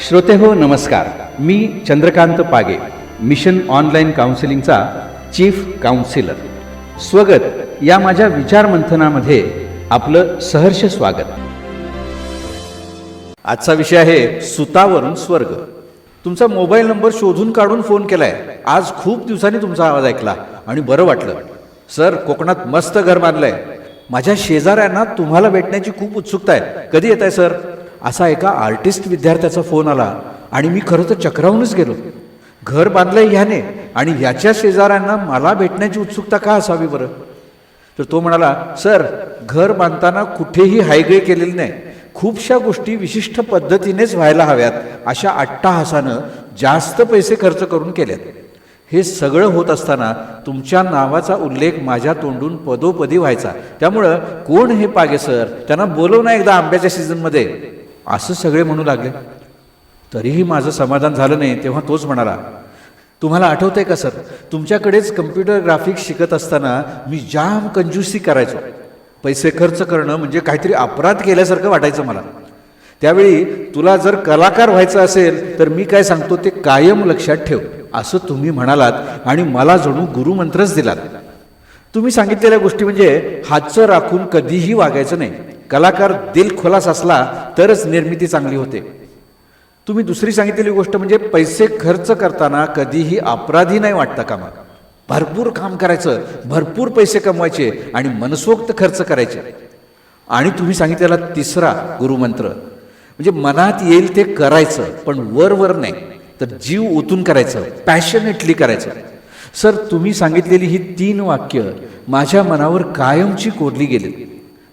श्रोते हो नमस्कार. मी चंद्रकांत पागे मिशन ऑनलाईन काउन्सिलिंगचा चीफ काउन्सिलर. स्वगत. या माझ्या विचारमंथनामध्ये आपलं सहर्ष स्वागत. आजचा विषय आहे सुतावरून स्वर्ग. तुमचा मोबाईल नंबर शोधून काढून फोन केलाय. आज खूप दिवसांनी तुमचा आवाज ऐकला आणि बरं वाटलं. सर कोकणात मस्त घर बांधलंय. माझ्या शेजाऱ्यांना तुम्हाला भेटण्याची खूप उत्सुकता आहे. कधी येत आहे सर? असा एका आर्टिस्ट विद्यार्थ्याचा फोन आला आणि मी खरं तर चक्रावूनच गेलो. घर बांधलंय ह्याने आणि ह्याच्या शेजाऱ्यांना मला भेटण्याची उत्सुकता का असावी बरं? तर तो म्हणाला सर घर बांधताना कुठेही हायगे केलेली नाही. खूपशा गोष्टी विशिष्ट पद्धतीनेच व्हायला हव्यात अशा अट्टाहासानं जास्त पैसे खर्च करून केल्यात. हे सगळं होत असताना तुमच्या नावाचा उल्लेख माझ्या तोंडून पदोपदी व्हायचा. त्यामुळं कोण हे पागे सर? त्यांना बोलव ना एकदा आंब्याच्या सीझनमध्ये असं सगळे म्हणू लागले. तरीही माझं समाधान झालं नाही तेव्हा तोच म्हणाला तुम्हाला आठवतंय का सर? तुमच्याकडेच कम्प्युटर ग्राफिक्स शिकत असताना मी जाम कंजूसी करायचो. पैसे खर्च करणं म्हणजे काहीतरी अपराध केल्यासारखं वाटायचं मला. त्यावेळी तुला जर कलाकार व्हायचं असेल तर मी काय सांगतो ते कायम लक्षात ठेव. असं तुम्ही म्हणालात आणि मला जणू गुरुमंत्रच दिलात. तुम्ही सांगितलेल्या गोष्टी म्हणजे हातचं राखून कधीही वागायचं नाही. कलाकार दिलखुलास असला तरच निर्मिती चांगली होते. तुम्ही दुसरी सांगितलेली गोष्ट म्हणजे पैसे खर्च करताना कधीही अपराधी नाही वाटता कामा भरपूर काम करायचं भरपूर पैसे कमवायचे आणि मनसोक्त खर्च करायचे. आणि तुम्ही सांगितलेला तिसरा गुरुमंत्र म्हणजे मनात येईल ते करायचं पण वर वर नाही तर जीव ओतून करायचं पॅशनेटली करायचं. सर तुम्ही सांगितलेली ही तीन वाक्य माझ्या मनावर कायमची कोरली गेली.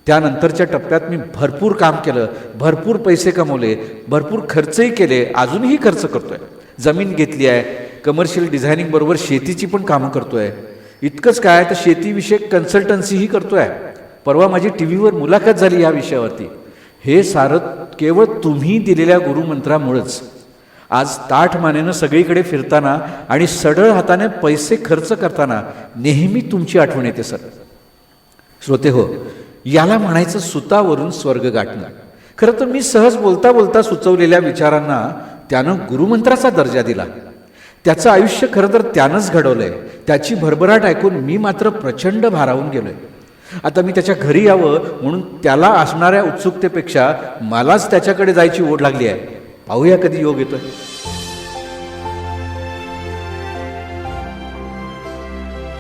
त्यानंतरच्या टप्प्यात मी भरपूर काम केलं भरपूर पैसे कमवले भरपूर खर्चही केले अजूनही खर्च करतोय. जमीन घेतली आहे कमर्शियल डिझायनिंग बरोबर शेतीची पण कामं करतोय. इतकंच काय तर शेतीविषयक कन्सल्टन्सीही करतोय. परवा माझी टी व्हीवर मुलाखत झाली या विषयावरती. हे सारं केवळ तुम्ही दिलेल्या गुरुमंत्रामुळंच. आज ताठ मानेनं सगळीकडे फिरताना आणि सडळ हाताने पैसे खर्च करताना नेहमी तुमची आठवण येते सर. श्रोते हो याला म्हणायचं सुतावरून स्वर्ग गाठणं. खरं तर मी सहज बोलता बोलता सुचवलेल्या विचारांना त्यानं गुरुमंत्राचा दर्जा दिला. त्याचं आयुष्य खरं तर त्यानंच घडवलंय. त्याची भरभराट ऐकून मी मात्र प्रचंड भारावून गेलोय. आता मी त्याच्या घरी यावं म्हणून त्याला असणाऱ्या उत्सुकतेपेक्षा मलाच त्याच्याकडे जायची ओढ लागली आहे. पाहूया कधी योग येतोय.